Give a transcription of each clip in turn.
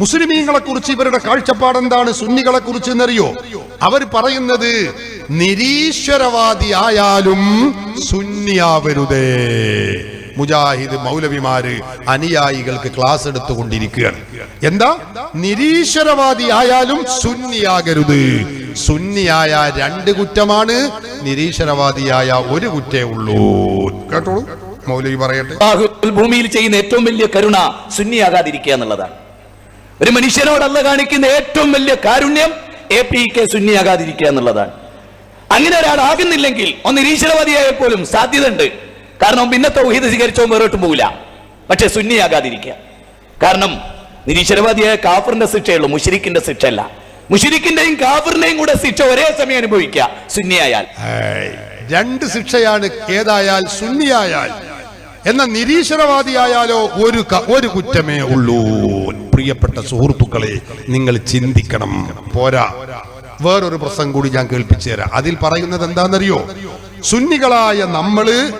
മുസ്ലിമീങ്ങളെ കുറിച്ച് ഇവരുടെ കാഴ്ചപ്പാട് എന്താണ് സുന്നികളെ കുറിച്ച് എന്നറിയോ? അവർ പറയുന്നത് നിരീശ്വരവാദി ആയാലും സുന്നിയാവരുതേ. മുജാഹിദ് മൗലവിമാര് അനുയായികൾക്ക് ക്ലാസ് എടുത്തുകൊണ്ടിരിക്കുകയാണ്. എന്താ? നിരീശ്വരവാദി ആയാലും സുന്നിയാകരുത്. സുന്നിയായ രണ്ട് കുറ്റമാണ് നിരീശ്വരവാദിയായ ഒരു കുറ്റേ ഉള്ളൂ. കേട്ടോളൂ. മൗലവി പറയട്ടെ. ഭൂമിയിൽ ചെയ്യുന്ന ഏറ്റവും വലിയ കരുണ സുന്നിയാകാതിരിക്കുക എന്നുള്ളതാണ്. ഒരു മനുഷ്യനോട് അല്ല കാണിക്കുന്ന ഏറ്റവും വലിയ കാരുണ്യം എ പി കെ സുന്നിയാകാതിരിക്കുക എന്നുള്ളതാണ്. അങ്ങനെ ഒരാളാകുന്നില്ലെങ്കിൽ ഒന്ന് നിരീശ്വരവാദിയായാൽ പോലും സാധ്യതയുണ്ട്. കാരണം പിന്നെ തൗഹീദ് സ്വീകരിച്ചോ വേറോട്ടും പോകില്ല പക്ഷെ സുന്നിയാകാതിരിക്കുക കാരണം നിരീശ്വരവാദിയായ കാഫറിന്റെ ശിക്ഷയുള്ളൂ മുഷിരിക്കിന്റെ ശിക്ഷയല്ല. മുഷിരിക്കിന്റെയും കാഫറിന്റെയും കൂടെ ശിക്ഷ ഒരേ സമയം അനുഭവിക്കുക സുന്നിയായാൽ. രണ്ട് ശിക്ഷയാണ് ഏതായാൽ സുന്നിയായാൽ. എന്ന നിരീശ്വരവാദിയായാലോ ഒരു ഒരു കുറ്റമേ ഉള്ളൂ. പ്രിയപ്പെട്ട സുഹൃത്തുക്കളെ നിങ്ങൾ ചിന്തിക്കണം. പോരാ. വേറൊരു പ്രസംഗം കൂടി ഞാൻ കേൾപ്പിച്ചു തരാം. അതിൽ പറയുന്നത് എന്താണെന്നറിയോ? സുന്നികളായ നമ്മൾ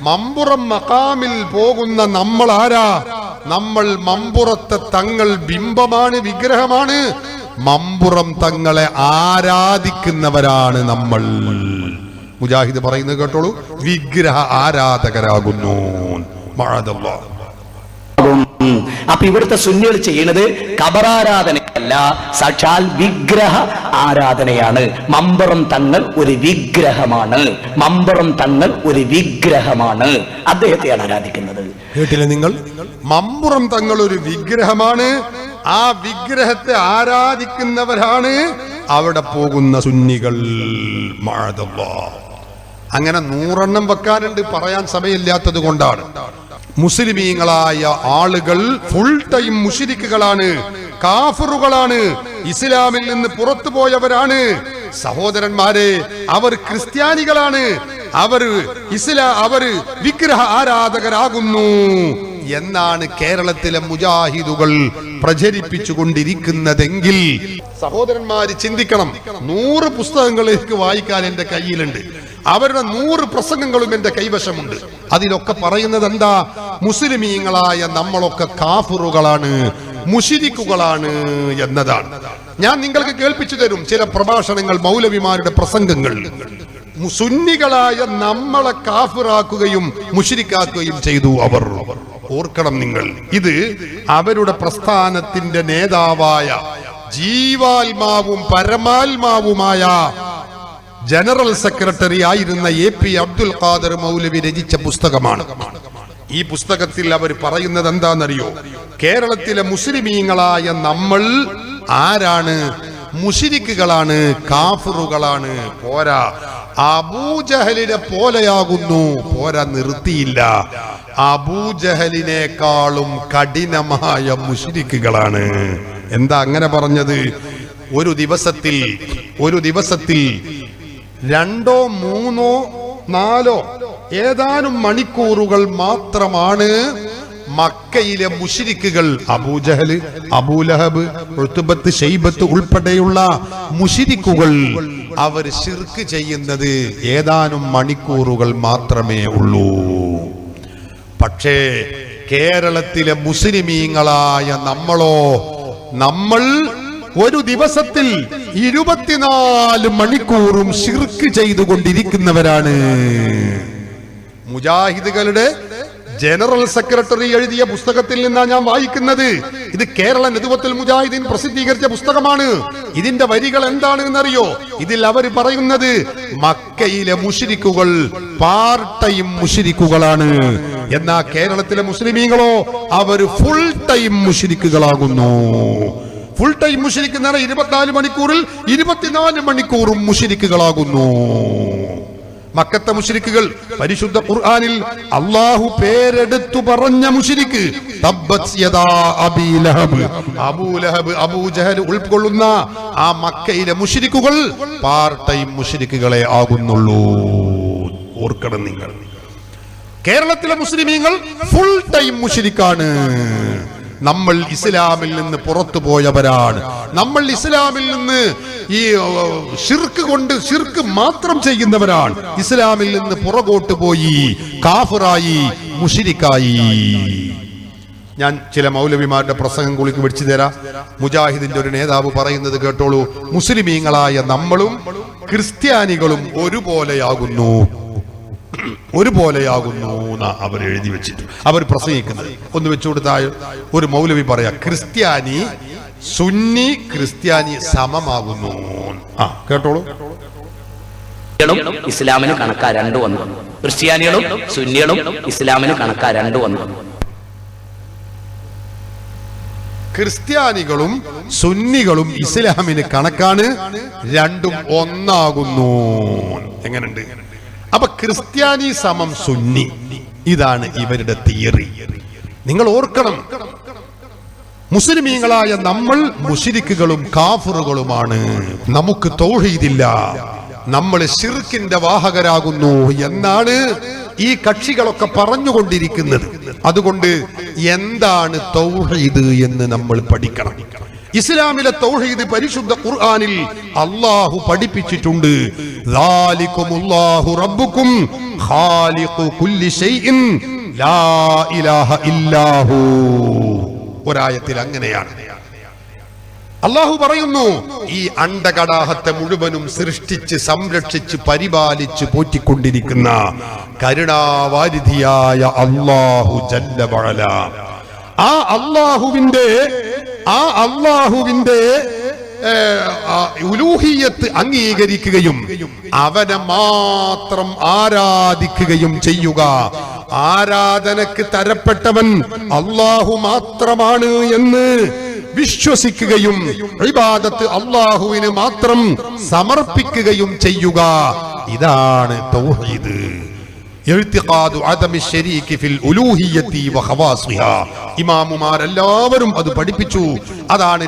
മമ്പുറം മക്കാമിൽ പോകുന്ന നമ്മൾ ആരാ നമ്മൾ മമ്പുറത്തെ തങ്ങൾ ബിംബമാണ് വിഗ്രഹമാണ്. മമ്പുറം തങ്ങളെ ആരാധിക്കുന്നവരാണ് നമ്മൾ. മുജാഹിദ് പറയുന്നത് കേട്ടോളൂ. വിഗ്രഹ ആരാധകരാകുന്നു. മഴതല്ലോ. അപ്പൊ ഇവിടുത്തെ സുന്നികൾ ചെയ്യുന്നത് കബറാരാധനയല്ല സാക്ഷാൽ വിഗ്രഹ ആരാധനയാണ്. മമ്പറം തങ്ങൾ ഒരു വിഗ്രഹമാണ്. മമ്പറം തങ്ങൾ ഒരു വിഗ്രഹമാണ്. അദ്ദേഹത്തെയാണ് ആരാധിക്കുന്നത്. കേട്ടില്ലേ നിങ്ങൾ? മമ്പുറം തങ്ങൾ ഒരു വിഗ്രഹമാണ്. ആ വിഗ്രഹത്തെ ആരാധിക്കുന്നവരാണ് അവിടെ പോകുന്ന സുന്നികൾ. അങ്ങനെ നൂറെണ്ണം വെക്കാനുണ്ട് പറയാൻ സമയമില്ലാത്തത് കൊണ്ടാണ്. മുസ്ലിമീങ്ങളായ ആളുകൾ ഫുൾ ടൈം മുഷിരിക്കുകളാണ് കാഫറുകളാണ് ഇസ്ലാമിൽ നിന്ന് പുറത്തു പോയവരാണ്. സഹോദരന്മാരെ അവർ ക്രിസ്ത്യാനികളാണ്. അവർ ഇസ്ലാ അവർ വിഗ്രഹ ആരാധകരാകുന്നു. എന്നാണ് കേരളത്തിലെ മുജാഹിദുകൾ പ്രചരിപ്പിച്ചു കൊണ്ടിരിക്കുന്നതെങ്കിൽ സഹോദരന്മാര് ചിന്തിക്കണം. നൂറ് പുസ്തകങ്ങൾ വായിക്കാൻ എന്റെ കയ്യിലുണ്ട്. അവരുടെ നൂറ് പ്രസംഗങ്ങളും എന്റെ കൈവശമുണ്ട്. അതിലൊക്കെ പറയുന്നത് എന്താ മുസ്ലിമീങ്ങളായ നമ്മളൊക്കെ കാഫുറുകളാണ് മുഷിരിക്കുകളാണ് എന്നതാണ്. ഞാൻ നിങ്ങൾക്ക് കേൾപ്പിച്ചു തരും ചില പ്രഭാഷണങ്ങൾ മൗലവിമാരുടെ പ്രസംഗങ്ങൾ. സുന്നികളായ നമ്മളെ കാഫിറാക്കുകയും മുഷിരിക്കാക്കുകയും ചെയ്തു അവർ. ഓർക്കണം നിങ്ങൾ ഇത് അവരുടെ പ്രസ്ഥാനത്തിന്റെ നേതാവായ ജീവാത്മാവും പരമാത്മാവുമായ ജനറൽ സെക്രട്ടറി ആയിരുന്ന എ പി അബ്ദുൽ ഖാദർ മൗലവി രചിച്ച പുസ്തകമാണ്. ഈ പുസ്തകത്തിൽ അവർ പറയുന്നത് എന്താണെന്നറിയോ? കേരളത്തിലെ മുസ്ലിമീങ്ങളായ നമ്മൾ ആരാണ്? മുഷിരിക്കുകളാണ് കാഫറുകളാണ്. പോരാ. അബൂജഹലിനെ പോലെയാകുന്നു. പോരാ നിർത്തിയില്ല. അബൂജഹലിനേക്കാളും കഠിനമായ മുഷിരിക്കുകളാണ്. എന്താ അങ്ങനെ പറഞ്ഞത്? ഒരു ദിവസത്തിൽ ഒരു ദിവസത്തിൽ രണ്ടോ മൂന്നോ നാലോ ഏതാനും മണിക്കൂറുകൾ മാത്രമാണ് മക്കയിലെ മുഷിരിക്കുകൾ അബൂജഹൽ അബൂലഹബ് ഋതുബത്ത് ഷെയ്ബത്ത് ഉൾപ്പെടെയുള്ള മുഷിരിക്കുകൾ അവർ ശിർക്ക് ചെയ്യുന്നത് ഏതാനും മണിക്കൂറുകൾ മാത്രമേ ഉള്ളൂ. പക്ഷേ കേരളത്തിലെ മുസ്ലിമീങ്ങളായ നമ്മളോ നമ്മൾ ഒരു ദിവസത്തിൽ ഇരുപത്തിനാല് മണിക്കൂറും ശിർക്ക് ചെയ്തുകൊണ്ടിരിക്കുന്നവരാണ്. മുജാഹിദുകളുടെ ജനറൽ സെക്രട്ടറി എഴുതിയ പുസ്തകത്തിൽ നിന്നാണ് ഞാൻ വായിക്കുന്നത്. ഇത് കേരള നെതുവത്തിൽ മുജാഹിദീൻ പ്രസിദ്ധീകരിച്ച പുസ്തകമാണ്. ഇതിന്റെ വരികൾ എന്താണ് എന്നറിയോ? ഇതിൽ അവർ പറയുന്നത് മക്കയിലെ മുഷിരിക്കുകൾ പാർട്ട് ടൈം മുഷിരിക്കുകളാണ്. എന്നാ കേരളത്തിലെ മുസ്ലിമീങ്ങളോ അവർ ഫുൾ ടൈം മുഷിരിക്കുകളാകുന്നു. ഫുൾ ടൈം മുഷിരിക്ക് എന്ന് പറഞ്ഞാൽ ഇരുപത്തിനാല് മണിക്കൂറിൽ ഇരുപത്തിനാല് മണിക്കൂറും മുഷിരിക്കുകളാകുന്നു. മക്കത്തെ മുഷിരിക്കുകൾ പരിശുദ്ധ ഖുർആനിൽ അള്ളാഹു പേരെടുത്തു പറഞ്ഞ മുഷിരിക്ക് ഉൾക്കൊള്ളുന്ന ആ മക്കയിലെ മുഷിരിക്കുകൾ പാർട്ട് ടൈം മുഷിരിക്കുകളെ ആകുന്നുള്ളൂ. ഓർക്കണം നിങ്ങൾ. കേരളത്തിലെ മുസ്ലിമീങ്ങൾ ഫുൾ ടൈം മുഷിരിക്കാണ്. നമ്മൾ ഇസ്ലാമിൽ നിന്ന് പുറത്തു പോയവരാണ്. നമ്മൾ ഇസ്ലാമിൽ നിന്ന് ഈ ഷിർക്ക് കൊണ്ട് ഷിർക്ക് മാത്രം ചെയ്യുന്നവരാണ്. ഇസ്ലാമിൽ നിന്ന് പുറകോട്ട് പോയി കാഫിറായി മുഷിരിക്കായി. ഞാൻ ചില മൗലവിമാരുടെ പ്രസംഗം കുളിക്ക് പിടിച്ചു തരാം. മുജാഹിദിന്റെ ഒരു നേതാവ് പറയുന്നത് കേട്ടോളൂ. മുസ്ലിമീങ്ങളായ നമ്മളും ക്രിസ്ത്യാനികളും ഒരുപോലെയാകുന്നു. ഒരുപോലെയാകുന്നു എന്ന് അവർ എഴുതി വെച്ചിട്ട്. അവർ പ്രസംഗിക്കുന്നത്. ഒന്ന് വെച്ചു കൊടുത്താൽ ഒരു മൗലവി പറയാ ക്രിസ്ത്യാനി സുന്നി ക്രിസ്ത്യാനി സമമാകുന്നു ആ കേട്ടോളൂ. ഇസ്ലാമിന് കണക്കാ രണ്ടു വന്നു. ക്രിസ്ത്യാനികളും സുന്നികളും ഇസ്ലാമിന് കണക്കാ രണ്ടു വന്നു. ക്രിസ്ത്യാനികളും സുന്നികളും ഇസ്ലാമിന് കണക്കാണ് രണ്ടും ഒന്നാകുന്നു എങ്ങനുണ്ട് അപ്പൊ ക്രിസ്ത്യാനി സമം സുന്നി. ഇതാണ് ഇവരുടെ തിയറി. നിങ്ങൾ ഓർക്കണം. മുസ്ലിമീങ്ങളായ നമ്മൾ മുഷിരിക്കുകളും കാഫറുകളുമാണ്. നമുക്ക് തൗഹീദില്ല. നമ്മൾ ഷിർക്കിന്റെ വാഹകരാകുന്നു എന്നാണ് ഈ കക്ഷികളൊക്കെ പറഞ്ഞുകൊണ്ടിരിക്കുന്നത്. അതുകൊണ്ട് എന്താണ് തൗഹീദ് എന്ന് നമ്മൾ പഠിക്കണം. ഇസ്ലാമിലെ തൗഹീദ് പരിശുദ്ധ ഖുർആനിൽ അള്ളാഹു പഠിപ്പിച്ചിട്ടുണ്ട്. റബ്ബുക്കും ഖാലിഖു കുല്ലി ഷൈഇൻ ലാ ഇലാഹ ഇല്ലാഹു. ഒരായത്തിൽ അങ്ങനെയാണ്. അള്ളാഹു പറയുന്നു ഈ അണ്ടകടാഹത്തെ മുഴുവനും സൃഷ്ടിച്ച് സംരക്ഷിച്ച് പരിപാലിച്ച് പോറ്റിക്കൊണ്ടിരിക്കുന്ന കരുണാവാരിധിയായ അള്ളാഹു ജല്ല. ആ അള്ളാഹുവിന്റെ ആ അള്ളാഹുവിന്റെ ഉലൂഹിയത്ത് അംഗീകരിക്കുകയും അവനെ മാത്രം ആരാധിക്കുകയും ചെയ്യുക. ആരാധനക്ക് തരപ്പെട്ടവൻ അള്ളാഹു മാത്രമാണ് എന്ന് വിശ്വസിക്കുകയും ഇബാദത്ത് അള്ളാഹുവിന് മാത്രം സമർപ്പിക്കുകയും ചെയ്യുക. ഇതാണ് തൗഹീദ്. ഇമാമുമാരെല്ലാവരും അത് പഠിപ്പിച്ചു. അതാണ്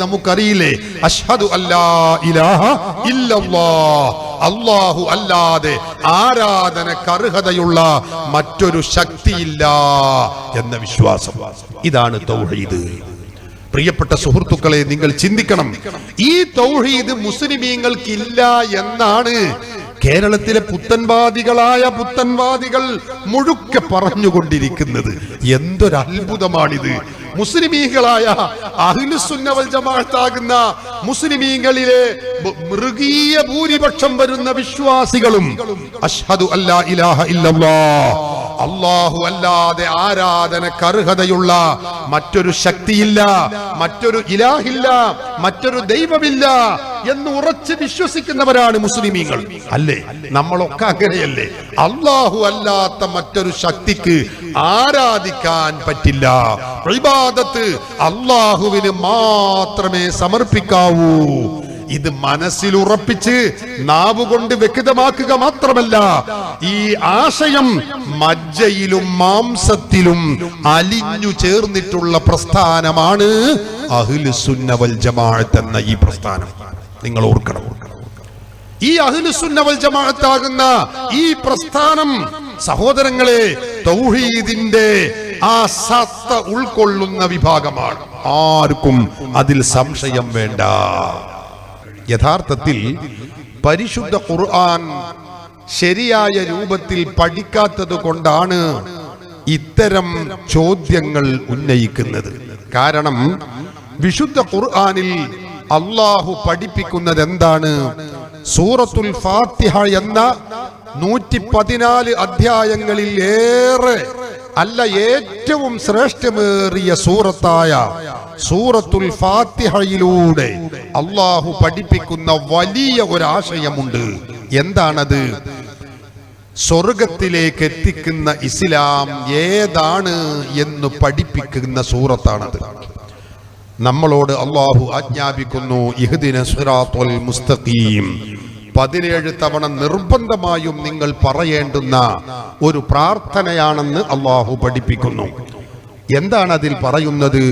നമുക്കറിയില്ലേ? അഷ്ഹദു അല്ലാ ഇലാഹ ഇല്ലല്ലാഹ്. അല്ലാഹു അല്ലാതെ ആരാധനക്ക് അർഹതയുള്ള മറ്റൊരു ശക്തിയില്ല എന്ന വിശ്വാസം. ഇതാണ് തൗഹീദ്. പ്രിയപ്പെട്ട സുഹൃത്തുക്കളെ നിങ്ങൾ ചിന്തിക്കണം. ഈ തൗഹീദ് മുസ്ലിമീങ്ങൾക്കില്ല എന്നാണ് കേരളത്തിലെ പുത്തൻവാദികളായ പുത്തൻവാദികൾ മുഴുക്കെ പറഞ്ഞുകൊണ്ടിരിക്കുന്നത്. എന്തൊരത്ഭുതമാണിത് മുസ്ലിമീങ്ങളായ അഹിലുസുന്നവൽ ജമാഅത്താകുന്ന മുസ്ലിമീങ്ങളിലെ മൃഗീയ ഭൂരിപക്ഷം വരുന്ന വിശ്വാസികളും അഷ്ഹദു അല്ലാ ഇലാഹ ഇല്ലല്ലാഹ് അള്ളാഹു അല്ലാതെ ആരാധനക്ക് അർഹതയുള്ള മറ്റൊരു ശക്തിയില്ല മറ്റൊരു ഇലാഹില്ല മറ്റൊരു ദൈവമില്ല എന്ന് ഉറച്ച് വിശ്വസിക്കുന്നവരാണ് മുസ്ലിമീങ്ങൾ. അല്ലേ? നമ്മളൊക്കെ അങ്ങനെയല്ലേ? അള്ളാഹു അല്ലാത്ത മറ്റൊരു ശക്തിക്ക് ആരാധിക്കാൻ പറ്റില്ല. ഇബാദത്ത് അള്ളാഹുവിന് മാത്രമേ സമർപ്പിക്കാവൂ. ഇത് മനസ്സിൽ ഉറപ്പിച്ച് നാവുകൊണ്ട് വ്യക്തമാക്കുക മാത്രമല്ല ഈ ആശയം മജ്ജയിലും മാംസത്തിലും അലിഞ്ഞു ചേർന്നിട്ടുള്ള പ്രസ്ഥാനമാണ് അഹ്ലുസുന്നവൽ ജമാഅത്ത് എന്ന ഈ പ്രസ്ഥാനം. നിങ്ങൾ ഓർക്കണം. ഈ അഹ്ലുസുന്നവൽ ജമാഅത്താകുന്ന ഈ പ്രസ്ഥാനം സഹോദരങ്ങളെ തൗഹീദിന്റെ ആ സത്ത ഉൾക്കൊള്ളുന്ന വിഭാഗമാണ്. ആർക്കും അതിൽ സംശയം വേണ്ട. യഥാർത്ഥത്തിൽ പരിശുദ്ധ ഖുർആൻ ശരിയായ രൂപത്തിൽ പഠിക്കാത്തത് കൊണ്ടാണ് ഇത്തരം ചോദ്യങ്ങൾ ഉന്നയിക്കുന്നത്. കാരണം വിശുദ്ധ ഖുർആനിൽ അള്ളാഹു പഠിപ്പിക്കുന്നത് എന്താണ് സൂറത്തുൽ ഫാത്തിഹ എന്ന നൂറ്റി പതിനാല് അധ്യായങ്ങളിൽ ഏറെ അല്ല ഏറ്റവും ശ്രേഷ്ഠമേറിയ സൂറത്തായ സൂറത്തുൽ ഫാത്തിഹയിലൂടെ അള്ളാഹു പഠിപ്പിക്കുന്ന വലിയ ഒരാശയമുണ്ട്. എന്താണത്? സ്വർഗത്തിലേക്ക് എത്തിക്കുന്ന ഇസ്ലാം ഏതാണ് എന്ന് പഠിപ്പിക്കുന്ന സൂറത്താണത്. നമ്മളോട് അള്ളാഹു ആജ്ഞാപിക്കുന്നു ഇഹ്ദിന മുസ്തഖീം. പതിനേഴ് തവണ നിർബന്ധമായും നിങ്ങൾ പറയേണ്ടുന്ന ഒരു പ്രാർത്ഥനയാണെന്ന് അള്ളാഹു പഠിപ്പിക്കുന്നു. എന്താണ് അതിൽ പറയുന്നത്?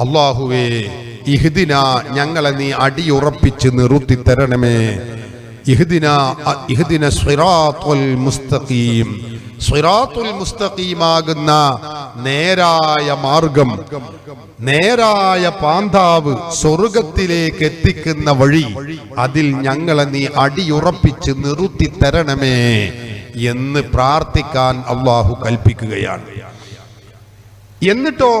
അള്ളാഹുവേ ഇഹ്ദിന ഞങ്ങളെ നീ അടിയുറപ്പിച്ച് നിറുത്തി തരണമേ ഇഹ്ദിന ഇഹ്ദിന സ്വിറാത്തുൽ മുസ്തഖീം. സിറാത്തുൽ മുസ്തഖീമാകുന്ന നേരായ മാർഗം നേരായ പാന്താവ് സ്വർഗത്തിലേക്ക് എത്തിക്കുന്ന വഴി അതിൽ ഞങ്ങളെ നീ അടിയുറപ്പിച്ച് നിറുത്തി തരണമേ എന്ന് പ്രാർത്ഥിക്കാൻ അള്ളാഹു കൽപ്പിക്കുകയാണ്. എന്നിട്ടോ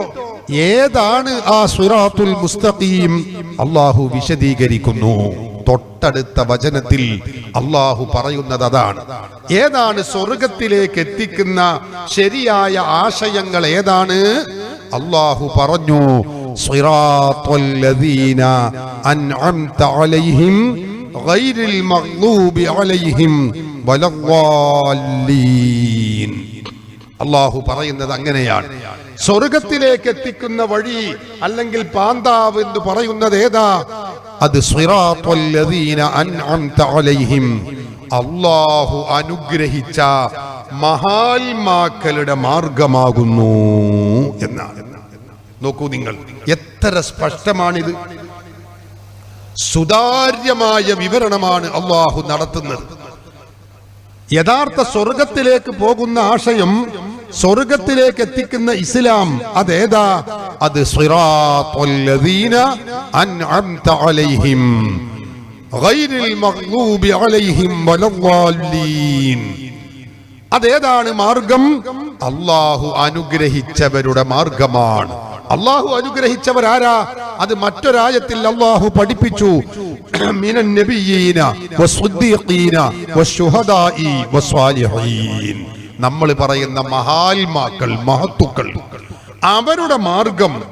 ഏതാണ് ആ സുറാത്തുൽ മുസ്തഖീം? അള്ളാഹു വിശദീകരിക്കുന്നു. തൊട്ടടുത്ത വചനത്തിൽ അള്ളാഹു പറയുന്നത് അതാണ്. ഏതാണ് സ്വർഗത്തിലേക്ക് എത്തിക്കുന്ന ശരിയായ ആശയങ്ങൾ ഏതാണ്? അള്ളാഹു പറഞ്ഞു അള്ളാഹു പറയുന്നത് അങ്ങനെയാണ്. സ്വർഗത്തിലേക്ക് എത്തിക്കുന്ന വഴി അല്ലെങ്കിൽ പാന്താവ് എന്ന് പറയുന്നത് ഏതാ? അത് അലൈഹിം. അള്ളാഹു അനുഗ്രഹിച്ച മഹാത്മാക്കളുടെ മാർഗമാകുന്നു എന്നാണ്. നോക്കൂ നിങ്ങൾ എത്ര സ്പഷ്ടമാണിത്. സുതാര്യമായ വിവരണമാണ് അള്ളാഹു നടത്തുന്നത്. യഥാർത്ഥ സ്വർഗത്തിലേക്ക് പോകുന്ന ആശയം സ്വർഗത്തിലേക്ക് എത്തിക്കുന്ന ഇസ്ലാം അതേതാ? അത് അലൈഹിം അലൈഹിം അതേതാണ് മാർഗം? അള്ളാഹു അനുഗ്രഹിച്ചവരുടെ മാർഗമാണ്. അള്ളാഹു അനുഗ്രഹിച്ചവരാരാ അത് മറ്റൊരായത്തിൽ അള്ളാഹു പഠിപ്പിച്ചു. മിനൻ നബിയീന വസ്സുദ്ദീഖീന വശുഹദാഇ വസ്സാലിഹീൻ നമ്മൾ പറയുന്ന മഹാത്മാക്കൾ മഹത്തുക്കൾ. അവരുടെ മാർഗം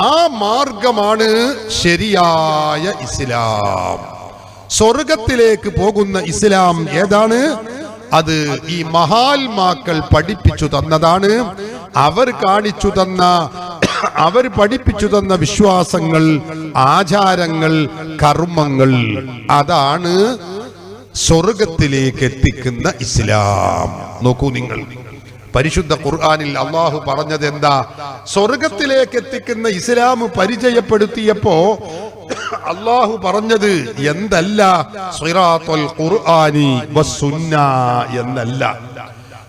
ആ മാർഗമാണ് ശരിയായ ഇസ്ലാം. സ്വർഗത്തിലേക്ക് പോകുന്ന ഇസ്ലാം ഏതാണ്? അത് ഈ മഹാത്മാക്കൾ പഠിപ്പിച്ചു തന്നതാണ്. അവർ കാണിച്ചു തന്ന അവർ പഠിപ്പിച്ചു തന്ന വിശ്വാസങ്ങൾ ആചാരങ്ങൾ കർമ്മങ്ങൾ. അതാണ് സ്വർഗത്തിലേക്ക് എത്തിക്കുന്ന ഇസ്ലാം. നോക്കൂ നിങ്ങൾ. പരിശുദ്ധ ഖുർആാനിൽ അള്ളാഹു പറഞ്ഞത് എന്താ? സ്വർഗത്തിലേക്ക് എത്തിക്കുന്ന ഇസ്ലാം പരിചയപ്പെടുത്തിയപ്പോ അള്ളാഹു പറഞ്ഞത് എന്തല്ല? സിറാത്തുൽ എന്നല്ല.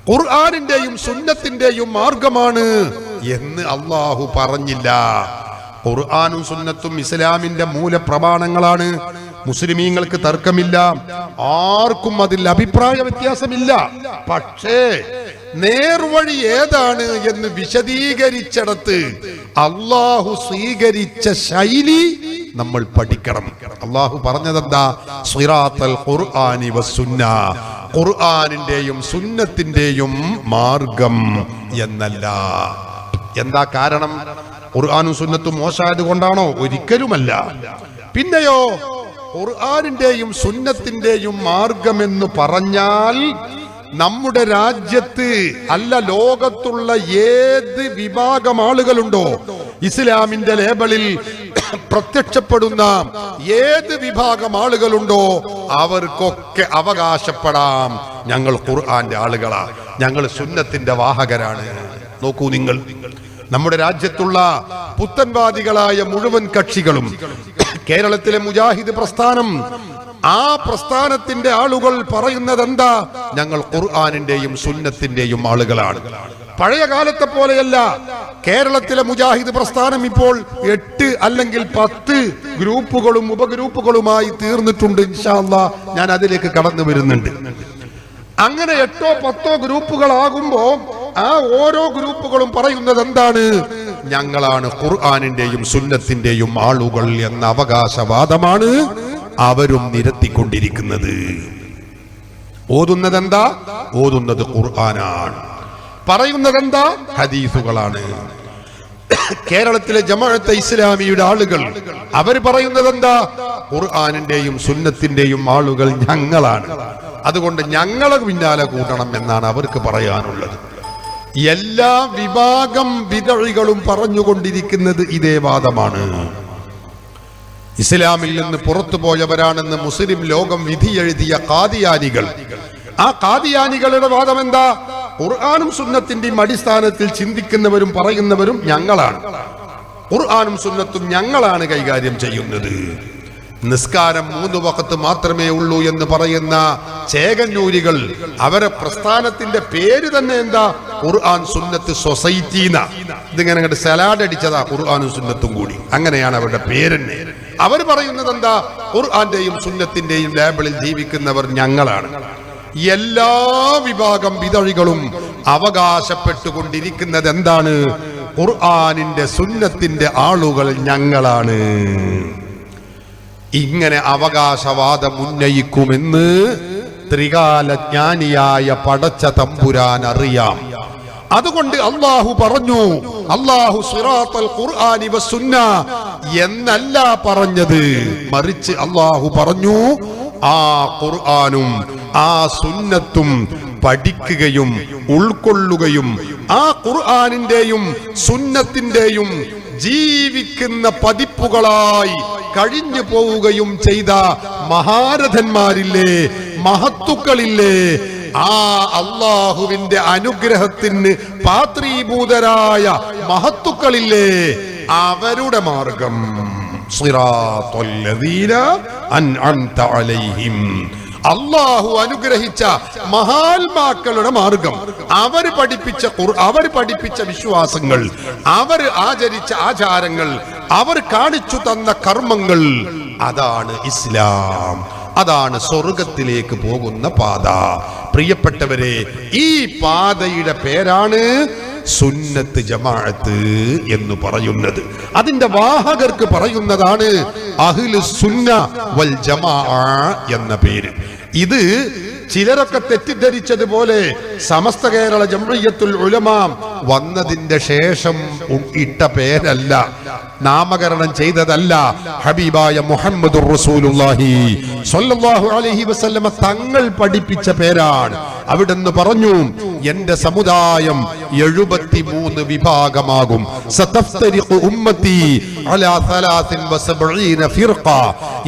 ഖുർആനിന്റെയും സുന്നത്തിന്റെയും മാർഗമാണ് എന്ന് അള്ളാഹു പറഞ്ഞില്ല. ഖുർആാനും സുന്നത്തും ഇസ്ലാമിന്റെ മൂലപ്രമാണങ്ങളാണ്. മുസ്ലിമീങ്ങൾക്ക് തർക്കമില്ല. ആർക്കും അതിൽ അഭിപ്രായ വ്യത്യാസമില്ല. പക്ഷേ നേർവഴി ഏതാണ് എന്ന് വിശദീകരിച്ചിടത്ത് അള്ളാഹു സ്വീകരിച്ച ശൈലി നമ്മൾ പഠിക്കണം. അള്ളാഹു പറഞ്ഞതെന്താ? ഖുർആനിന്റെയും സുന്നത്തിന്റെയും മാർഗം എന്നല്ല. എന്താ കാരണം? ഖുർആാനും സുന്നത്തും മോശമായത് കൊണ്ടാണോ ഒരിക്കലുമല്ല. പിന്നെയോ ഖുർആാനിന്റെയും സുന്നത്തിന്റെയും മാർഗമെന്ന് പറഞ്ഞാൽ നമ്മുടെ രാജ്യത്ത് അല്ല ലോകത്തുള്ള ഏത് വിഭാഗം ആളുകളുണ്ടോ ഇസ്ലാമിന്റെ ലേബലിൽ പ്രത്യക്ഷപ്പെടുന്ന ഏത് വിഭാഗം ആളുകളുണ്ടോ അവർക്കൊക്കെ അവകാശപ്പെടാം. ഞങ്ങൾ ഖുർആന്റെ ആളുകളാ. ഞങ്ങൾ സുന്നത്തിന്റെ വാഹകരാണ്. നോക്കൂ നിങ്ങൾ. നമ്മുടെ രാജ്യത്തുള്ള പുത്തൻവാദികളായ മുഴുവൻ കക്ഷികളും കേരളത്തിലെ മുജാഹിദ് പ്രസ്ഥാനം. ആ പ്രസ്ഥാനത്തിന്റെ ആളുകൾ പറയുന്നത് എന്താ ഞങ്ങൾ ഖുർആാനിന്റെയും സുന്നത്തിന്റെയും ആളുകളാണ്. പഴയ കാലത്തെ പോലെയല്ല. കേരളത്തിലെ മുജാഹിദ് പ്രസ്ഥാനം ഇപ്പോൾ എട്ട് അല്ലെങ്കിൽ പത്ത് ഗ്രൂപ്പുകളും ഉപഗ്രൂപ്പുകളുമായി തീർന്നിട്ടുണ്ട് ഇൻഷാല്ല ഞാൻ അതിലേക്ക് കടന്നു വരുന്നുണ്ട്. അങ്ങനെ എട്ടോ പത്തോ ഗ്രൂപ്പുകളാകുമ്പോ ആ ഓരോ ഗ്രൂപ്പുകളും പറയുന്നത് എന്താണ് ഞങ്ങളാണ് ഖുർആാനിന്റെയും സുന്നത്തിന്റെയും ആളുകൾ എന്ന അവകാശവാദമാണ് അവരും നിരത്തിക്കൊണ്ടിരിക്കുന്നത്. ഓതുന്നത് എന്താ ഓതുന്നത് ഖുർആനാണ്. പറയുന്നത് എന്താ ഹദീസുകളാണ്. കേരളത്തിലെ ജമാഅത്തെ ഇസ്ലാമിയുടെ ആളുകൾ അവർ പറയുന്നത് എന്താ ഖുർആാനിന്റെയും സുന്നത്തിന്റെയും ആളുകൾ ഞങ്ങളാണ്. അതുകൊണ്ട് ഞങ്ങളെ പിന്നാലെ കൂട്ടണം എന്നാണ് അവർക്ക് പറയാനുള്ളത്. എല്ലാ വിഭാഗം വിതഴികളും പറഞ്ഞുകൊണ്ടിരിക്കുന്നത് ഇതേ വാദമാണ്. ഇസ്ലാമിൽ നിന്ന് പുറത്തു പോയവരാണെന്ന് മുസ്ലിം ലോകം വിധി എഴുതിയ കാദിയാനികൾ ആ കാദിയാനികളുടെ വാദം എന്താ ഖുർആാനും സുന്നത്തിന്റെയും അടിസ്ഥാനത്തിൽ ചിന്തിക്കുന്നവരും പറയുന്നവരും ഞങ്ങളാണ്. ഖുർആാനും സുന്നത്തും ഞങ്ങളാണ് കൈകാര്യം ചെയ്യുന്നത്. നിസ്കാരം മൂന്ന് വക്കത്ത് മാത്രമേ ഉള്ളൂ എന്ന് പറയുന്ന ചേകന്നൂരികൾ അവരെ പ്രസ്ഥാനത്തിന്റെ പേര് തന്നെ എന്താ? ഖുർആൻ സുന്നത്ത് സൊസൈറ്റീന ഇതിങ്ങനെ അങ്ങോട്ട് സലാഡ് അടിച്ചതാ ഖുർആാനും സുന്നത്തും കൂടി. അങ്ങനെയാണ് അവരുടെ പേരെന്നെ. അവർ പറയുന്നത് എന്താ? ഖുർആന്റെയും സുന്നത്തിന്റെയും ലേബിളിൽ ജീവിക്കുന്നവർ ഞങ്ങളാണ്. എല്ലാ വിഭാഗം വിതഴികളും അവകാശപ്പെട്ടുകൊണ്ടിരിക്കുന്നത് എന്താണ്? ഖുർആാനിന്റെ സുന്നത്തിന്റെ ആളുകൾ ഞങ്ങളാണ്. ഇങ്ങനെ അവകാശവാദം ഉന്നയിക്കുമെന്ന് ത്രികാലജ്ഞാനിയായ പടച്ച തമ്പുരാൻ അറിയാം. അതുകൊണ്ട് അള്ളാഹു പറഞ്ഞു അള്ളാഹു ഖുർആനി എന്നല്ല പറഞ്ഞത്. മറിച്ച് അള്ളാഹു പറഞ്ഞു ആ ഖുർആനും ആ സുന്നത്തും പഠിക്കുകയും ഉൾക്കൊള്ളുകയും ആ ഖുർആാനിന്റെയും സുന്നത്തിന്റെയും ജീവിക്കുന്ന പതിപ്പുകളായി കഴിഞ്ഞു പോവുകയും ചെയ്ത മഹാരഥന്മാരില്ലേ മഹത്തുക്കളില്ലേ ആ അള്ളാഹുവിന്റെ അനുഗ്രഹത്തിന് പാത്രീഭൂതരായ മഹത്തുക്കളില്ലേ അവരുടെ മാർഗം. അലൈഹിം. അള്ളാഹു അനുഗ്രഹിച്ച മഹാത്മാക്കളുടെ മാർഗം. അവർ പഠിപ്പിച്ച അവർ പഠിപ്പിച്ച വിശ്വാസങ്ങൾ അവർ ആചരിച്ച ആചാരങ്ങൾ അവർ കാണിച്ചു തന്ന കർമ്മങ്ങൾ അതാണ് ഇസ്ലാം. അതാണ് സ്വർഗത്തിലേക്ക് പോകുന്ന പാത. പ്രിയപ്പെട്ടവരെ ഈ പാതയുടെ പേരാണ് സുന്നത്ത് ജമാഅത്ത് എന്ന് പറയുന്നത്. അതിന്റെ വാഹകർക്ക് പറയുന്നതാണ് അഹ്ലു സുന്ന വൽ ജമാ എന്ന പേര്. ഇത് ചിലരൊക്കെ തെറ്റിദ്ധരിച്ചതുപോലെ സമസ്ത കേരള ജംഇയ്യത്തുൽ ഉലമ വന്നതിന്റെ ശേഷം ഇട്ട പേരല്ല. നാമകരണം ചെയ്തതല്ല. ഹബീബായ മുഹമ്മദ് റസൂലുള്ളാഹി. സ്വല്ലല്ലാഹു അലൈഹി വസല്ലമ തങ്ങൾ പഠിപ്പിച്ച പേരാണ്. അവിടുന്ന് പറഞ്ഞു എന്റെ സമുദായം എഴുപത്തിമൂന്ന് വിഭാഗമാകും.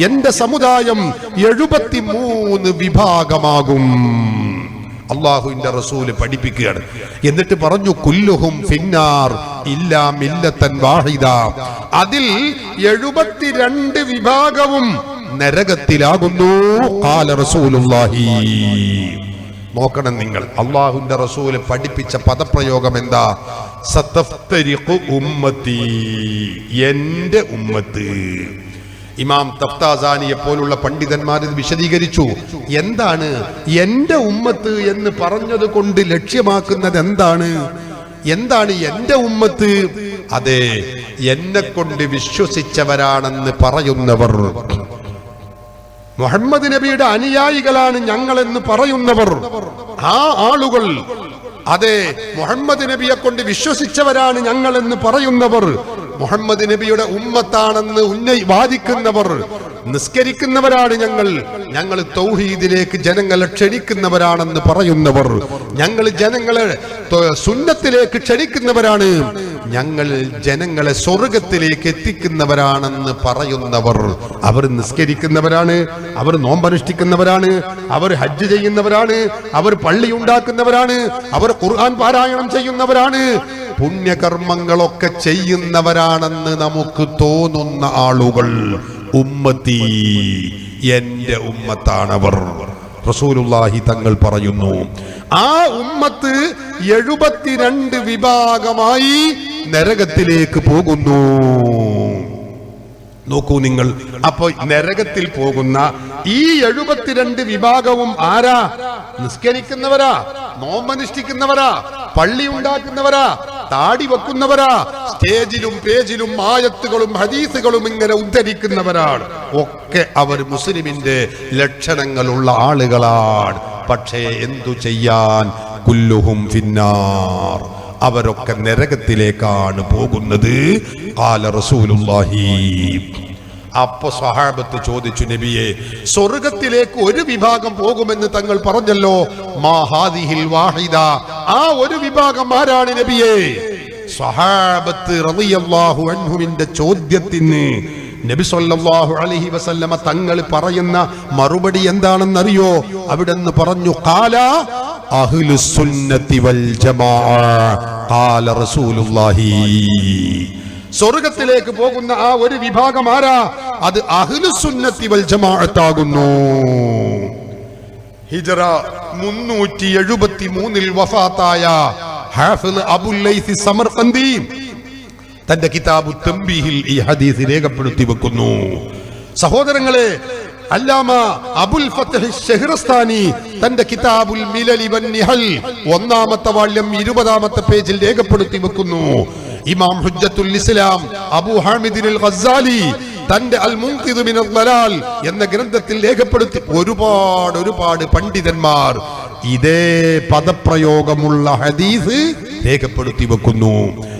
എന്റെ സമുദായം എഴുപത്തിമൂന്ന് വിഭാഗമാകും. അള്ളാഹുവിന്റെ റസൂൽ പഠിപ്പിക്കുകയാണ്. എന്നിട്ട് പറഞ്ഞു കുല്ലുഹും ഫിന്നാർ ഇല്ലാ മില്ലത്തൻ വാഹിദ. അതിൽ എഴുപത്തിരണ്ട് വിഭാഗവും നരകത്തിലാകുന്നു കാല റസൂലുള്ളാഹി. നോക്കണം നിങ്ങൾ അള്ളാഹുവിന്റെ റസൂൽ പഠിപ്പിച്ച പദപ്രയോഗം എന്താ? സതഫ്തരിഖു ഉമ്മത്തി എന്റെ ഉമ്മത്ത്. ഇമാം തഫ്താസാനിയെ പോലുള്ള പണ്ഡിതന്മാർ ഇത് വിശദീകരിച്ചു. എന്താണ്? എന്റെ ഉമ്മത്ത് എന്ന് പറഞ്ഞത് കൊണ്ട് ലക്ഷ്യമാക്കുന്നത് എന്താണ്? എന്താണ് എന്റെ ഉമ്മത്ത്? അതെ എന്നെ കൊണ്ട് വിശ്വസിച്ചവരാണെന്ന് പറയുന്നവർ. മുഹമ്മദ് നബിയുടെ അനുയായികളാണ് ഞങ്ങൾ എന്ന് പറയുന്നവർ. ആ ആളുകൾ. അതെ മുഹമ്മദ് നബിയെ കൊണ്ട് വിശ്വസിച്ചവരാണ് ഞങ്ങൾ എന്ന് പറയുന്നവർ. മുഹമ്മദ് നബിയുടെ ഉമ്മത്താണെന്ന് ഉന്നയി വാദിക്കുന്നവർ നിസ്കരിക്കുന്നവരാണ് ഞങ്ങൾ. ഞങ്ങൾ തൗഹീദിലേക്ക് ജനങ്ങളെ ക്ഷണിക്കുന്നവരാണെന്ന് പറയുന്നവർ. ഞങ്ങൾ ജനങ്ങളെ സുന്നത്തിലേക്ക് ക്ഷണിക്കുന്നവരാണ്. ഞങ്ങൾ ജനങ്ങളെ സ്വർഗത്തിലേക്ക് എത്തിക്കുന്നവരാണെന്ന് പറയുന്നവർ. അവർ നിസ്കരിക്കുന്നവരാണ് അവർ നോമ്പനുഷ്ഠിക്കുന്നവരാണ് അവർ ഹജ്ജ് ചെയ്യുന്നവരാണ് അവർ പള്ളി ഉണ്ടാക്കുന്നവരാണ് അവർ ഖുർആൻ പാരായണം ചെയ്യുന്നവരാണ്. പുണ്യകർമ്മങ്ങളൊക്കെ ചെയ്യുന്നവരാണെന്ന് നമുക്ക് തോന്നുന്ന ആളുകൾ ഉമ്മത്തി. എന്റെ ഉമ്മത്താണവർ. റസൂലുല്ലാഹി തങ്ങൾ പറയുന്നു ആ ഉമ്മത്ത് എഴുപത്തിരണ്ട് വിഭാഗമായി നരകത്തിലേക്ക് പോകുന്നു. നോക്കൂ നിങ്ങൾ അപ്പൊ നരകത്തിൽ പോകുന്ന ഈ എഴുപത്തിരണ്ട് വിഭാഗവും ആരാ? നിസ്കരിക്കുന്നവരാ? നോമ്പനുഷ്ഠിക്കുന്നവരാ? പള്ളി ഉണ്ടാക്കുന്നവരാ? താടി വെക്കുന്നവരാ. സ്റ്റേജിലും പേജിലും ആയത്തുകളും ഹദീസുകളും ഇങ്ങനെ ഉദ്ധരിക്കുന്നവരാണ്. ഒക്കെ അവർ മുസ്ലിമിന്റെ ലക്ഷണങ്ങളുള്ള ആളുകളാണ്. പക്ഷേ എന്തു ചെയ്യാൻ? കുല്ലുഹും ഫിന്നാർ. അവരൊക്കെ നരകത്തിലേക്കാണ് പോകുന്നത്. കാല റസൂലുള്ളാഹി. അപ്പൊ സഹാബത്ത് ചോദിച്ചു നബിയെ സ്വർഗത്തിലേക്ക് ഒരു വിഭാഗം പോകുമെന്ന് തങ്ങൾ പറഞ്ഞല്ലോ. മാഹാദിഹിൽ വാഹിദ. ആ ഒരു വിഭാഗം ആരാണ് നബിയെ? സ്വഹാബത്ത് റളിയല്ലാഹു അൻഹുവിന്റെ ചോദ്യത്തിന് നബി സല്ലല്ലാഹു അലൈഹി വസല്ലമ തങ്ങൾ പറയുന്ന മറുപടി എന്താണെന്നറിയോ? അവിടെന്ന് പറഞ്ഞു കാല അഹ്ലുസുന്നത്തി വൽ ജമാഅ. ഖാല റസൂലുള്ളാഹി. സ്വർഗത്തിലേക്ക് പോകുന്ന ആ ഒരു വിഭാഗം ആരാ? അത് അഹ്ലുസുന്നത്തി വൽ ജമാഅത്താകുന്നു. ഹിജറ മുന്നൂറ്റി എഴുപത്തി മൂന്നിൽ വഫാത്തായ ഹാഫിദ് അബുൽ ലൈസി സമർഖന്ദി തന്റെ കിതാബു തംബീഹിൽ ഈ ഹദീസ് രേഖപ്പെടുത്തി വെക്കുന്നു. സഹോദരങ്ങളെ അല്ലാമ അബുൽ ഷെഹ്റസ്ഥാനി തന്റെ കിതാബുൽ മിലലി വൻ നിഹൽ ഒന്നാമത്തെ വാള്യം ഇരുപതാമത്തെ പേജിൽ രേഖപ്പെടുത്തി വെക്കുന്നു. ഇമാം ഹുജ്ജത്തുൽ ഇസ്ലാം അബു ഹാമിദിൻ ഗസാലി തന്റെ അൽ മിനൽ ദലാൽ എന്ന ഗ്രന്ഥത്തിൽ രേഖപ്പെടുത്തി ഒരുപാട് ഒരുപാട് പണ്ഡിതന്മാർ ഇതേ പദപ്രയോഗമുള്ള ഹദീസ് രേഖപ്പെടുത്തി വെക്കുന്നു.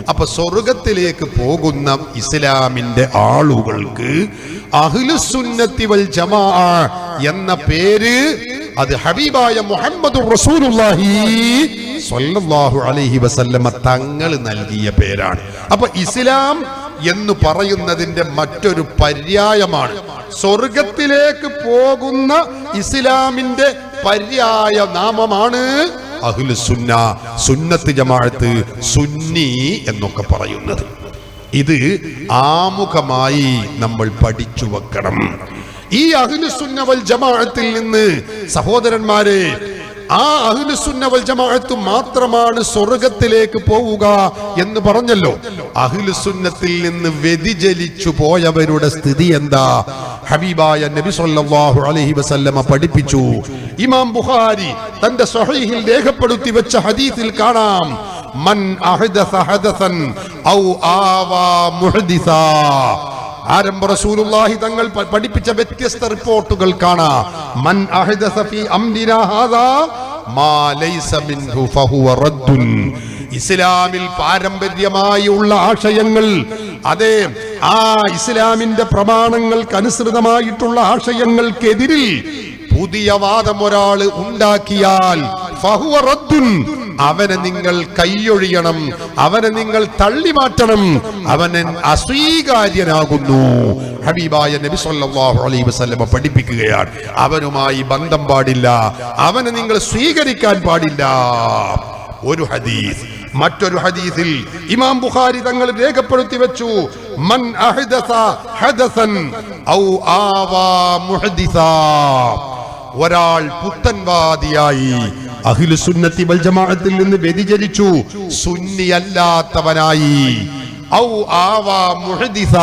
അപ്പൊ സ്വർഗത്തിലേക്ക് പോകുന്ന ഇസ്ലാമിന്റെ ആളുകൾക്ക് അഹ്ലുസുന്നത്തി വൽ ജമാ എന്ന പേര് അത് ഹബീബായ മുഹമ്മദ് റസൂലുള്ളാഹി സ്വല്ലല്ലാഹു അലൈഹി വസല്ലമ തങ്ങൾ നൽകിയ പേരാണ്. അപ്പൊ ഇസ്ലാം എന്ന് പറയുന്നതിന്റെ മറ്റൊരു പര്യായമാണ്. സ്വർഗത്തിലേക്ക് പോകുന്ന ഇസ്ലാമിന്റെ പര്യായ നാമമാണ് സുന്ന സുന്നത്ത് ജമാഅത്ത് സുന്നി എന്നൊക്കെ പറയുന്നത്. ഇത് ആമുഖമായി നമ്മൾ പഠിച്ചു വെക്കണം. ഈ അഹ്ലുസുന്ന വൽ ജമാഅത്തിൽ നിന്ന് സഹോദരന്മാരെ ആ അഹ്ലുസുന്ന വൽ ജമാഅത്ത് മാത്രമാണ് സ്വർഗത്തിലേക്ക് പോവുക എന്ന് പറഞ്ഞല്ലോ. അഹ്ലുസുന്നത്തിൽ നിന്ന് വ്യതിചലിച്ചു പോയവരുടെ സ്ഥിതി എന്താ? ഹബീബായ നബി സല്ലല്ലാഹു അലൈഹി വസല്ലമ പഠിപ്പിച്ചു. ഇമാം ബുഖാരി തന്റെ സ്വഹീഹിൽ രേഖപ്പെടുത്തി വെച്ച ഹദീസിൽ കാണാം. മൻ അഹദസ ഹദസൻ ഔ ആവാ മുഹദിസാ. ആരംഭ റസൂലുള്ളാഹി തങ്ങൾ പഠിപ്പിച്ച വ്യത്യസ്ത റിപ്പോർട്ടുകൾ കാണാം. മൻ അഹദസ ഫീ അംരിനാ ഹാദാ മാ ലൈസ മിൻഹു ഫഹുവ റദ്ദുൻ. ഇസ്ലാമിൽ പാരമ്പര്യമായി ഉള്ള ആശയങ്ങൾ അതെ ആ ഇസ്ലാമിന്റെ പ്രമാണങ്ങൾക്ക് അനുസൃതമായിട്ടുള്ള ആശയങ്ങൾക്കെതിരിൽ പുതിയ വാദം ഒരാൾ ഉണ്ടാക്കിയാൽ ഫഹുവ റദ്ദുൻ. അവനെ നിങ്ങൾ കൈയൊഴിയണം അവനെ നിങ്ങൾ തള്ളി മാറ്റണം അവനെ അസ്വീകാര്യനാകുന്നു. ഹബീബായ നബി സല്ലല്ലാഹു അലൈഹി വസല്ലമ പഠിപ്പിക്കുകയാണ്. അവനുമായി ബന്ധം പാടില്ല അവനെ നിങ്ങൾ സ്വീകരിക്കാൻ പാടില്ല. ഒരു ഹദീസ് മറ്റൊരു ഹദീസിൽ ഇമാം ബുഖാരി തങ്ങൾ രേഖപ്പെടുത്തി വെച്ചു മൻ അഹ്ദസ ഹദസൻ ഔ ആവാ മുഹദിസ. ഒരാൾ പുത്തൻവാദിയായി അഖിലു സുന്നത്തി വൽ ജമാഅത്തിൽ നിന്ന് വ്യതിചരിച്ചു സുന്നിയല്ലാത്തവനായി. ഔ ആവാ മുഹദിസ.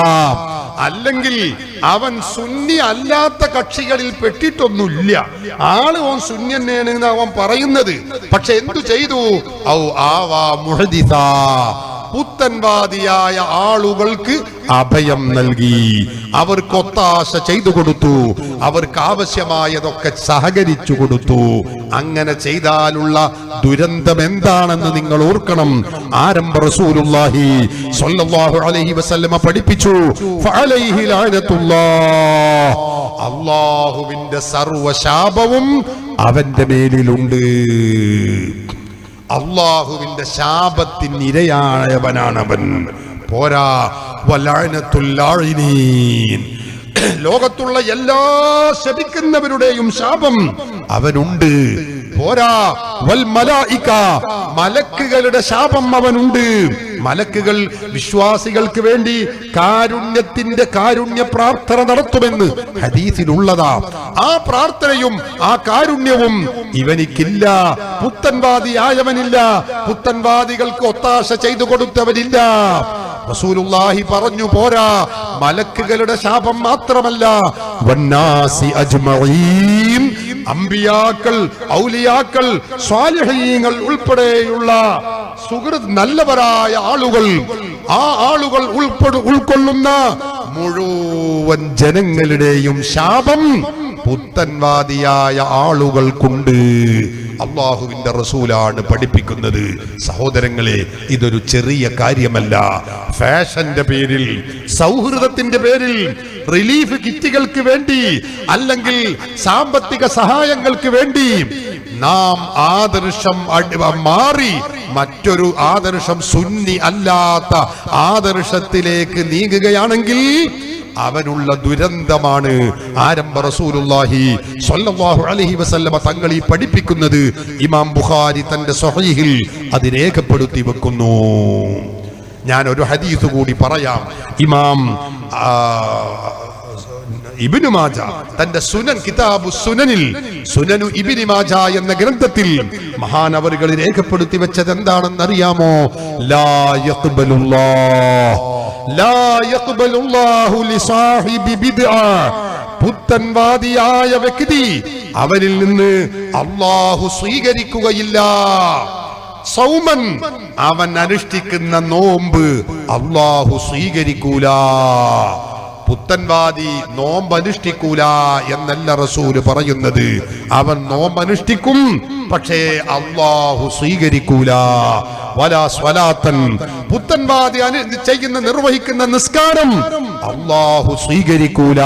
അല്ലെങ്കിൽ അവൻ സുന്നി അല്ലാത്ത കക്ഷികളിൽ പെട്ടിട്ടൊന്നുമില്ല. ആൾ ഓൻ സുന്യന്നെയാണ് അവൻ പറയുന്നത്. പക്ഷെ എന്തു ചെയ്തു? ഔ ആവാ മുഹദിസ. പുത്തൻവാദിയായ ആളുകൾക്ക് അഭയം നൽകി. അവർക്ക് ഒത്താശ ചെയ്തു കൊടുത്തു. അവർക്ക് ആവശ്യമായതൊക്കെ സഹകരിച്ചു കൊടുത്തു. അങ്ങനെ ചെയ്താലുള്ള ദുരന്തം എന്താണെന്ന് നിങ്ങൾ ഓർക്കണം. ആരംഭ റസൂലുള്ളാഹി സ്വല്ലല്ലാഹു അലൈഹി വസല്ലമ പഠിപ്പിച്ചു. ഫഅലൈഹി ലഅനത്തുല്ലാഹ് അള്ളാഹുവിന്റെ സർവശാപവും അവന്റെ മേലിലുണ്ട്. അള്ളാഹുവിന്റെ ശാപത്തിന് ഇരയായവനാണവൻ പോരാ ലോകത്തുള്ള എല്ലാ ശപിക്കുന്നവരുടെയും ശാപം അവനുണ്ട്. പോരാ. വൽ മലായിക മലക്കുകളുടെ ശാപം അവനുണ്ട്. മലക്കുകൾ വിശ്വാസികൾക്ക് വേണ്ടി കാരുണ്യത്തിന്റെ കാരുണ്യ പ്രാർത്ഥന നടത്തുമെന്ന് ഹദീസിലുള്ളതാ. ആ പ്രാർത്ഥനയും ആ കാരുണ്യവും ഇവനിക്കില്ല. പുത്തൻവാദി ആയവനില്ല പുത്തൻവാദികൾക്ക് ഒത്താശ ചെയ്തു കൊടുത്തവനില്ല. റസൂലുള്ളാഹി പറഞ്ഞു പോരാ. മലക്കുകളുടെ ശാപം മാത്രമല്ല. വന്നാസി അജ്മഈൻ. അമ്പിയാക്കൾ ഔലിയാക്കൾ സ്വാലിഹീങ്ങൾ ഉൾപ്പെടെയുള്ള സുഹൃത് നല്ലവരായ ആളുകൾ ആ ആളുകൾ ഉൾപ്പെടു ഉൾക്കൊള്ളുന്ന മുഴുവൻ ജനങ്ങളുടെയും ശാപം പുത്തൻവാദിയായ ആളുകൾക്കുണ്ട്. അള്ളാഹുവിന്റെ റസൂലാണ് പഠിപ്പിക്കുന്നത്. സഹോദരങ്ങളെ ഇതൊരു ചെറിയ കാര്യമല്ല. ഫാഷന്റെ പേരിൽ സൗഹൃദത്തിന്റെ പേരിൽ റിലീഫ് കിറ്റുകൾക്ക് വേണ്ടി അല്ലെങ്കിൽ സാമ്പത്തിക സഹായങ്ങൾക്ക് വേണ്ടി നാം ആദർശം മാറി മറ്റൊരു ആദർശം സുന്നി അല്ലാത്ത ആദർശത്തിലേക്ക് നീങ്ങുകയാണെങ്കിൽ അവനുള്ള ദുരന്തമാണ് ആരംഭ റസൂലുള്ളാഹി സ്വല്ലല്ലാഹു അലൈഹി വസല്ലമ തങ്ങൾ ഈ പഠിപ്പിക്കുന്നത്. ഇമാം ബുഖാരി തന്റെ സ്വഹീഹിൽ അത് രേഖപ്പെടുത്തി വെക്കുന്നു. ഞാൻ ഒരു ഹദീസ് കൂടി പറയാം. ഇമാം ഇബ്നു മാജ തന്റെ സുനൻ കിതാബു സുനനിൽ സുനനു ഇബിനി മാജ എന്ന ഗ്രന്ഥത്തിൽ മഹാനവറുകൾ രേഖപ്പെടുത്തി വെച്ചത് എന്താണെന്ന് അറിയാമോ ലാ പുത്തൻവാദിയായ വ്യക്തി അവരിൽ നിന്ന് അള്ളാഹു സ്വീകരിക്കുകയില്ല. സൗമൻ അവൻ അനുഷ്ഠിക്കുന്ന നോമ്പ് അള്ളാഹു സ്വീകരിക്കൂല. പുത്തൻവാദി നോമ്പ് അനുഷ്ഠിക്കൂല എന്നല്ല റസൂൽ പറയുന്നത്. അവൻ നോമ്പ് അനുഷ്ഠിക്കും പക്ഷേ അള്ളാഹു സ്വീകരിക്കൂല. പുത്തൻവാദി ചെയ്യുന്ന നിർവഹിക്കുന്ന നിസ്കാരം അള്ളാഹു സ്വീകരിക്കൂല.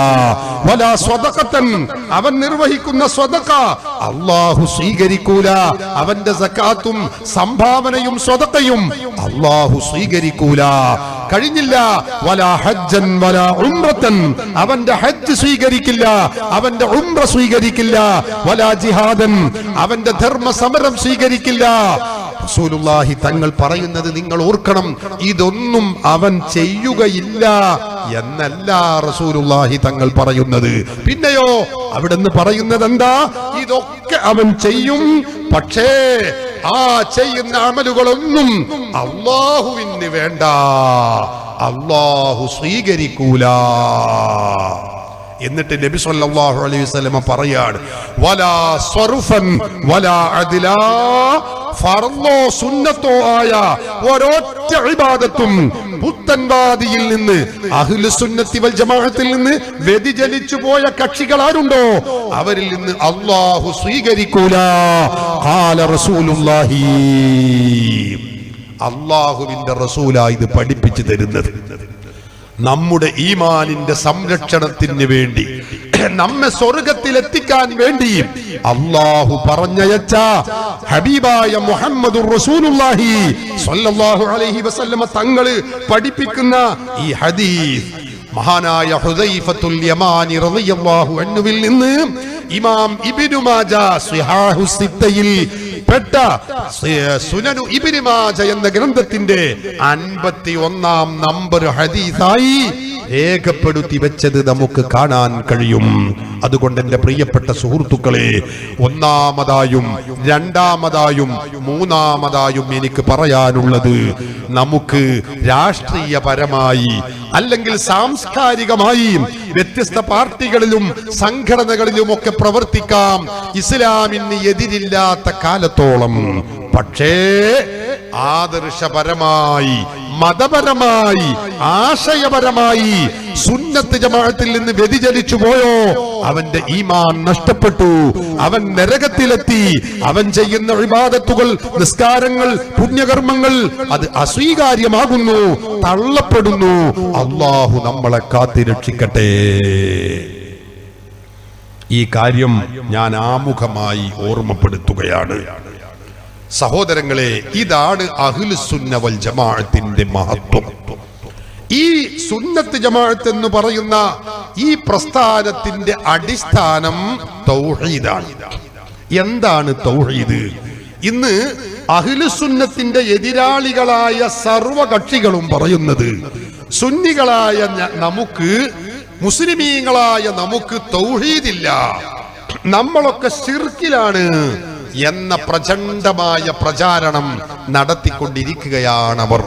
വലാ സ്വതക്കത്തൻ അവൻ നിർവഹിക്കുന്ന സ്വതക്ക അള്ളാഹു സ്വീകരിക്കൂല. അവന്റെ സക്കാത്തും സംഭാവനയും സ്വതക്കയും അള്ളാഹു സ്വീകരിക്കൂല. കഴിഞ്ഞില്ല. വലാ ഹജ്ജൻ വലാ ഉംറത്തൻ. അവന്റെ ഹജ്ജ് സ്വീകരിക്കില്ല. അവന്റെ ഉംറ സ്വീകരിക്കില്ല. വലാ ജിഹാദൻ. അവന്റെ ധർമ്മ സമരം സ്വീകരിക്കില്ല. റസൂലുള്ളാഹി തങ്ങൾ പറയുന്നത് നിങ്ങൾ ഓർക്കണം. ഇതൊന്നും അവൻ ചെയ്യുകയില്ല എന്നല്ല റസൂലുള്ളാഹി തങ്ങൾ പറയുന്നത്. പിന്നെയോ അവിടുന്ന് പറയുന്നത് എന്താ ഇതൊക്കെ അവൻ ചെയ്യും. പക്ഷേ ആ ചെയ്യുന്ന അമലുകളൊന്നും അള്ളാഹുവിന് വേണ്ട. അള്ളാഹു സ്വീകരിക്കൂല. എന്നിട്ട് നബി സല്ലല്ലാഹു അലൈഹി വസല്ലമ പറയാണ് വലാ സ്വറുഫൻ വലാ അദിലാ ഫർളോ സുന്നത്തോ ആയ ഒരൊറ്റ ഇബാദത്തും പുത്തൻവാദിയിൽ നിന്ന് അഹ്ലു സുന്നത്തി വൽ ജമാഅത്തിൽ നിന്ന് വ്യതിചലിച്ചു പോയ കക്ഷികൾ ആരുണ്ടോ? അവരിൽ നിന്ന് അല്ലാഹു സ്വീകരിക്കൂല. ഖാല റസൂലുള്ളാഹി. അള്ളാഹുവിന്റെ റസൂലായി ഇത് പഠിപ്പിച്ചു തരുന്നത്. നമ്മുടെ ഈമാനിന്റെ സംരക്ഷണത്തിന് വേണ്ടി നമ്മെ സ്വർഗത്തിലെത്തിക്കാൻ വേണ്ടിയും വേണ്ടി അള്ളാഹു പറഞ്ഞയച്ച ഹബീബായ മുഹമ്മദ് റസൂലുള്ളാഹി സ്വല്ലല്ലാഹു അലൈഹി വസല്ലമ തങ്ങൾ പഠിപ്പിക്കുന്ന ഈ ഹദീസ്. മഹാനായ ഹുദൈഫത്തുൽ യമാനി റളിയല്ലാഹു അൻഹുവിൽ നിന്ന് ഇമാം ഇബ്നു മാജ സിഹാഹു സിത്തയിൽ പെട്ട സുനനു ഇബിനിമാജ മാജ എന്ന ഗ്രന്ഥത്തിന്റെ അൻപത്തി ഒന്നാം നമ്പർ ഹദീസായി. രേഖപ്പെടുത്തി വെച്ചത് നമുക്ക് കാണാൻ കഴിയും. അതുകൊണ്ട് എന്റെ പ്രിയപ്പെട്ട സുഹൃത്തുക്കളെ ഒന്നാമതായും രണ്ടാമതായും മൂന്നാമതായും എനിക്ക് പറയാനുള്ളത് നമുക്ക് രാഷ്ട്രീയപരമായി അല്ലെങ്കിൽ സാംസ്കാരികമായി വ്യത്യസ്ത പാർട്ടികളിലും സംഘടനകളിലും ഒക്കെ പ്രവർത്തിക്കാം. ഇസ്ലാമിന് എതിരില്ലാത്ത കാലത്തോളം. പക്ഷേ ആദർശപരമായി മതപരമായി ആശയപരമായി സുന്നത്ത് ജമാഅത്തിൽ നിന്ന് വ്യതിചലിച്ചു പോയോ? അവന്റെ ഈമാൻ നഷ്ടപ്പെട്ടു. അവൻ നരകത്തിലെത്തി. അവൻ ചെയ്യുന്ന വിവാദത്തുകൾ നിസ്കാരങ്ങൾ പുണ്യകർമ്മങ്ങൾ അത് അസ്വീകാര്യമാകുന്നു തള്ളപ്പെടുന്നു. അള്ളാഹു നമ്മളെ കാത്തിരക്ഷിക്കട്ടെ ഈ കാര്യം ഞാൻ ആമുഖമായി ഓർമ്മപ്പെടുത്തുകയാണ്. സഹോദരങ്ങളെ ഇതാണ് അഹ്ലു സുന്ന വൽ ജമാഅത്തിന്റെ മഹത്വം. ഈ സുന്നത്ത് ജമാഅത്ത് എന്ന് പറയുന്ന ഈ പ്രസ്ഥാനത്തിന്റെ അടിസ്ഥാനം തൗഹീദാണ്. എന്താണ് തൗഹീദ്? ഇന്ന് അഹ്ലുസുന്നത്തിന്റെ എതിരാളികളായ സർവ കക്ഷികളും പറയുന്നത് സുന്നികളായ നമുക്ക് മുസ്ലിമീങ്ങളായ നമുക്ക് തൗഹീദില്ല. നമ്മളൊക്കെ ശിർക്കിലാണ്. എന്ന പ്രചണ്ഡമായ പ്രചാരണം നടത്തിക്കൊണ്ടിരിക്കുകയാണ് അവർ.